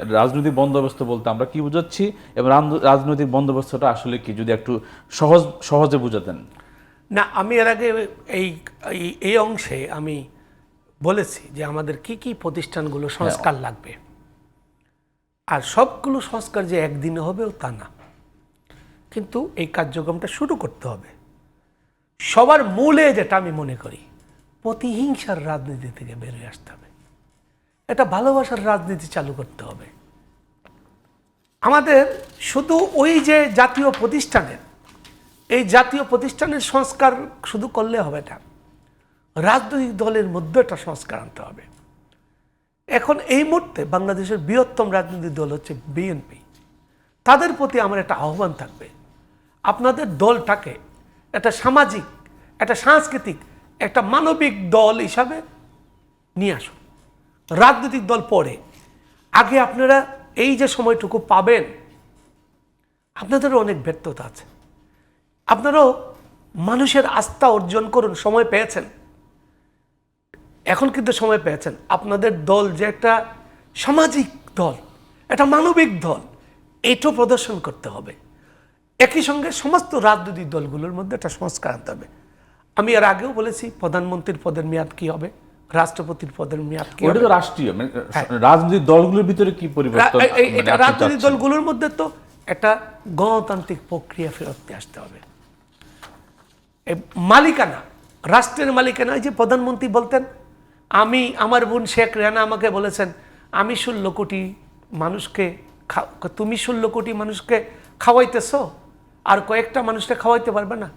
রাজনৈতিক বন্দোবস্ত বলতে আমরা কি বুঝাচ্ছি? এবং রাজনৈতিক বন্দোবস্তটা আসলে কি? যদি একটু সহজ সহজে বুঝাতেন। না আমি এর আগে এই এই- অংশে আমি বলেছি যে আমাদের কি কি প্রতিষ্ঠানগুলো সংস্কার লাগবে। আর সবগুলো সংস্কার যে একদিনে হবেও তা না। কিন্তু এই কার্যক্রমটা শুরু করতে হবে। সবার মূলে যেটা আমি মনে করি প্রতিহিংসার রাজনীতি থেকে বেরিয়ে আসতে হবে। এটা ভালোবাসার রাজনীতি চালু করতে হবে। আমাদের শুধু ওই যে জাতীয় প্রতিষ্ঠানের, এই জাতীয় প্রতিষ্ঠানের সংস্কার শুধু করলে হবে না, রাজনৈতিক দলের মধ্যে একটা সংস্কার আনতে হবে। এখন এই মুহূর্তে বাংলাদেশের বৃহত্তম রাজনৈতিক দল হচ্ছে বিএনপি। তাদের প্রতি আমার একটা আহ্বান থাকবে, আপনাদের দলটাকে একটা সামাজিক, একটা সাংস্কৃতিক, একটা মানবিক দল হিসাবে নিয়ে আসুন। রাজনৈতিক দল পরে আগে আপনারা এই যে সময়টুকু পাবেন, আপনাদেরও অনেক ব্যর্থতা আছে। আপনারাও মানুষের আস্থা অর্জন করুন, সময় পেয়েছেন। এখন কিন্তু সময় পেয়েছেন। আপনাদের দল যে একটা সামাজিক দল, একটা মানবিক দল, এটাও প্রদর্শন করতে হবে। একই সঙ্গে সমস্ত রাজনৈতিক দলগুলোর মধ্যে একটা সংস্কার আনতে হবে। আমি এর আগেও বলেছি, প্রধানমন্ত্রীর পদের মেয়াদ কী হবে? রাষ্ট্রপতির পদের মেয়াদ কি ওটা তো রাষ্ট্রীয় মানে রাজনৈতিক দলগুলোর ভিতরে কি পরিবর্তন মানে এটা রাজনৈতিক দলগুলোর মধ্যে তো একটা গণতান্ত্রিক প্রক্রিয়া ফেরত নিয়ে আসতে হবে। মালিকানা রাষ্ট্রের মালিকানা যে প্রধানমন্ত্রী বলতেন আমি আমার বোন শেখ রেনা আমাকে বলেছেন আমি ষোলো কোটি মানুষকে তুমি ষোলো কোটি মানুষকে খাওয়াইতেছ আর কয়েকটা মানুষকে খাওয়াইতে পারবে না।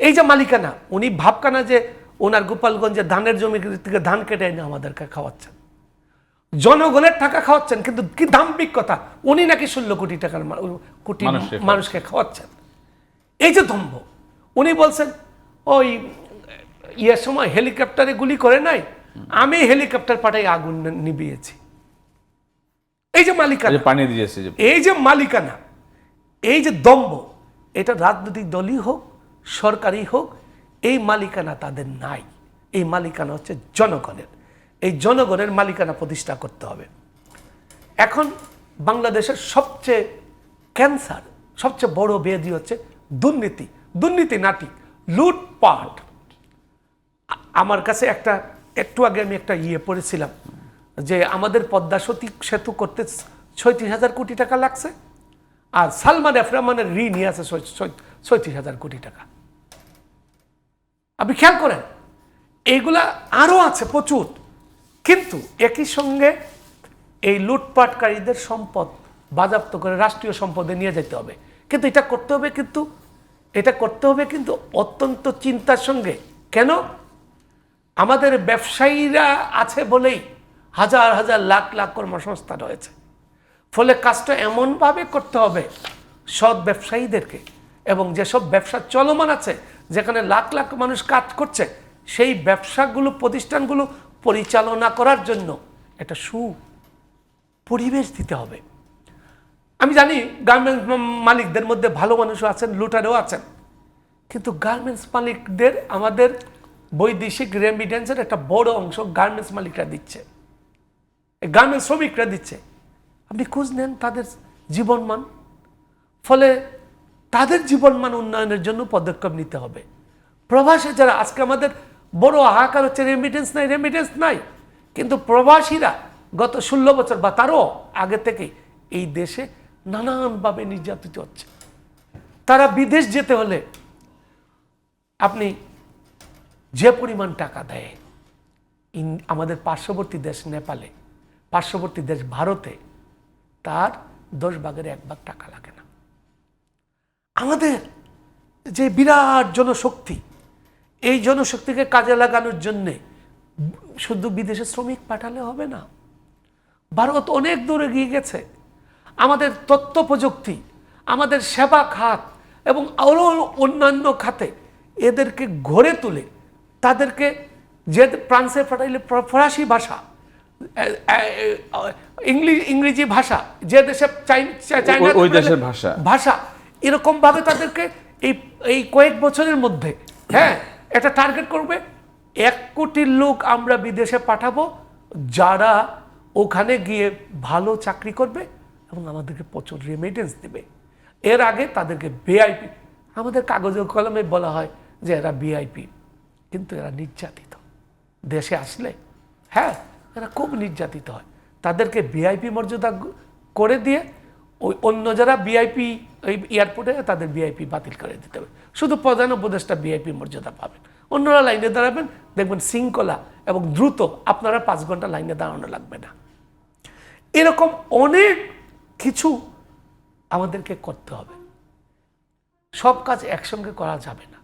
এই যে মালিকানা উনি ভাবকানা যে ওনার গোপালগঞ্জে ধানের জমি থেকে ধান কেটে এনে আমাদেরকে খাওয়াচ্ছেন। জনগণের টাকা খাওয়াচ্ছেন কিন্তু কি দাম্পিক কথা উনি নাকি ষোলো কোটি টাকার কোটি মানুষকে খাওয়াচ্ছেন। এই যে দম্ভ উনি বলছেন ওই ইয়ের সময় হেলিকপ্টারে গুলি করে নাই আমি হেলিকপ্টার পাঠাই আগুন নি- নিভিয়েছি। এই যে মালিকানা পানি দিয়েছে এই যে মালিকানা এই যে দম্ভ এটা রাজনৈতিক দলই হোক সরকারি হোক এই মালিকানা তাদের নাই। এই মালিকানা হচ্ছে জনগণের। এই জনগণের মালিকানা প্রতিষ্ঠা করতে হবে। এখন বাংলাদেশের সবচেয়ে ক্যান্সার, সবচেয়ে বড় ব্যাধি হচ্ছে দুর্নীতি। দুর্নীতি নাটি, লুটপাট। আমার কাছে একটা, একটু আগে আমি একটা ইয়ে পড়েছিলাম যে আমাদের পদ্মা সতী সেতু করতে ছয়ত্রিশ হাজার কোটি টাকা লাগছে, আর সালমান এফ রহমানের ঋণ নিয়ে আছে ছয়ত্রিশ হাজার কোটি টাকা। আপনি খেয়াল করেন এইগুলা আরও আছে প্রচুর। কিন্তু একই সঙ্গে এই লুটপাটকারীদের সম্পদ বাজাপ্ত করে রাষ্ট্রীয় সম্পদে নিয়ে যেতে হবে। কিন্তু এটা করতে হবে কিন্তু, এটা করতে হবে কিন্তু অত্যন্ত চিন্তার সঙ্গে। কেন? আমাদের ব্যবসায়ীরা আছে বলেই হাজার হাজার লাখ লাখ কর্মসংস্থান রয়েছে। ফলে কাজটা এমনভাবে করতে হবে সৎ ব্যবসায়ীদেরকে এবং যেসব ব্যবসা চলমান আছে যেখানে লাখ লাখ মানুষ কাজ করছে, সেই ব্যবসাগুলো, প্রতিষ্ঠানগুলো পরিচালনা করার জন্য একটা সু পরিবেশ দিতে হবে। আমি জানি গার্মেন্টস মালিকদের মধ্যে ভালো মানুষও আছেন, লুটারও আছেন, কিন্তু গার্মেন্টস মালিকদের, আমাদের বৈদেশিক রেমিডেন্সের একটা বড় অংশ গার্মেন্টস মালিকরা দিচ্ছে। গার্মেন্টস শ্রমিকরা দিচ্ছে। আপনি খোঁজ নেন তাদের জীবনমান। ফলে তাদের জীবনমান উন্নয়নের জন্য পদক্ষেপ নিতে হবে। প্রবাসে যারা, আজকে আমাদের বড় হাহাকার হচ্ছে রেমিটেন্স নাই রেমিটেন্স নাই। কিন্তু প্রবাসীরা গত ষোলো বছর বা তারও আগে থেকে এই দেশে নানানভাবে নির্যাতিত হচ্ছে। তারা বিদেশ যেতে হলে আপনি যে পরিমাণ টাকা দেয় আমাদের পার্শ্ববর্তী দেশ নেপালে, পার্শ্ববর্তী দেশ ভারতে, তার দশ ভাগের এক ভাগ টাকা লাগে না। আমাদের যে বিরাট জনশক্তি এই জনশক্তিকে কাজে লাগানোর জন্যে শুধু বিদেশে শ্রমিক পাঠালে হবে না ভারত অনেক দূরে গিয়ে গেছে আমাদের তথ্য প্রযুক্তি আমাদের সেবা খাত এবং আরও অন্যান্য খাতে এদেরকে গড়ে তুলে তাদেরকে যে ফ্রান্সে পাঠাইলে ফরাসি ভাষা ইংলিশ ইংরেজি ভাষা যে দেশে চাই- চা- ওই দেশের ভাষা। ভাষা এরকম ভাবে তাদেরকে এই এই কয়েক বছরের মধ্যে হ্যাঁ এটা টার্গেট করবে। এক কোটি লোক আমরা বিদেশে পাঠাবো যারা ওখানে গিয়ে ভালো চাকরি করবে এবং আমাদেরকে প্রচুর রেমিটেন্স দেবে। এর আগে তাদেরকে ভিআইপি আমাদের কাগজে কলমে বলা হয় যে এরা ভিআইপি কিন্তু এরা নির্যাতিত। দেশে আসলে হ্যাঁ এরা খুব নির্যাতিত হয়। তাদেরকে ভিআইপি মর্যাদা করে দিয়ে ওই অন্য যারা ভিআইপি ওই এয়ারপোর্টে তাদের ভিআইপি বাতিল করে দিতে হবে। শুধু প্রধান উপদেষ্টা ভিআইপি মর্যাদা পাবেন। অন্যরা লাইনে দাঁড়াবেন দেখবেন শৃঙ্খলা এবং দ্রুত আপনারা পাঁচ ঘণ্টা লাইনে দাঁড়ানো লাগবে না। এরকম অনেক কিছু আমাদেরকে করতে হবে। সব কাজ একসঙ্গে করা যাবে না।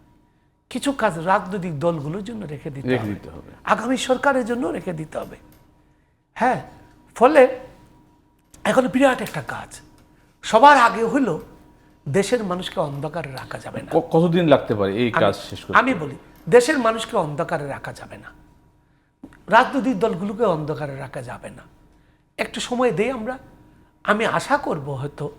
কিছু কাজ রাজনৈতিক দলগুলোর জন্য রেখে দিতে রেখে দিতে হবে। আগামী সরকারের জন্য রেখে দিতে হবে। হ্যাঁ ফলে এখন বিরাট একটা কাজ। সবার আগে হলো দেশের মানুষকে অন্ধকারে রাখা যাবে না। কতদিন লাগতে পারে এই কাজ শেষ করতে? আমি বলি দেশের মানুষকে অন্ধকারে রাখা যাবে না। রাজনৈতিক দলগুলোকে অন্ধকারে রাখা যাবে না। একটু সময় দেই আমরা। আমি আশা করব হয়তো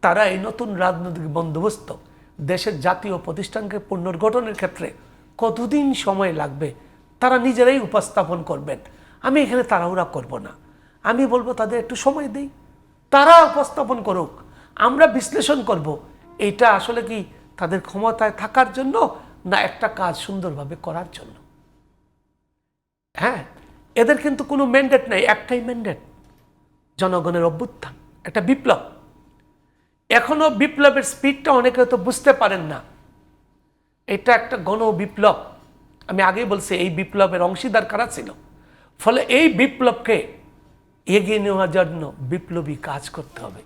তারা এই নতুন রাজনৈতিক বন্দোবস্ত দেশের জাতীয় প্রতিষ্ঠানকে পুনর্গঠনের ক্ষেত্রে কতদিন সময় লাগবে তারা নিজেরাই উপস্থাপন করবেন। আমি এখানে তাড়াহুড়া করব না। আমি বলব তাদের একটু সময় দেই। তারা উপস্থাপন করুক। আমরা বিশ্লেষণ করব, এটা আসলে কি তাদের ক্ষমতায় থাকার জন্য না একটা কাজ সুন্দরভাবে করার জন্য? হ্যাঁ এদের কিন্তু কোনো ম্যান্ডেট নাই, একটাই ম্যান্ডেট জনগণের অভ্যুত্থান, একটা বিপ্লব। এখনও বিপ্লবের স্পিডটা অনেকে তো বুঝতে পারেন না। এটা একটা গণ বিপ্লব। আমি আগেই বলছি, এই বিপ্লবের অংশীদার কারা ছিল? ফলে এই বিপ্লবকে এগিয়ে নেওয়ার জন্য বিপ্লবী কাজ করতে হবে।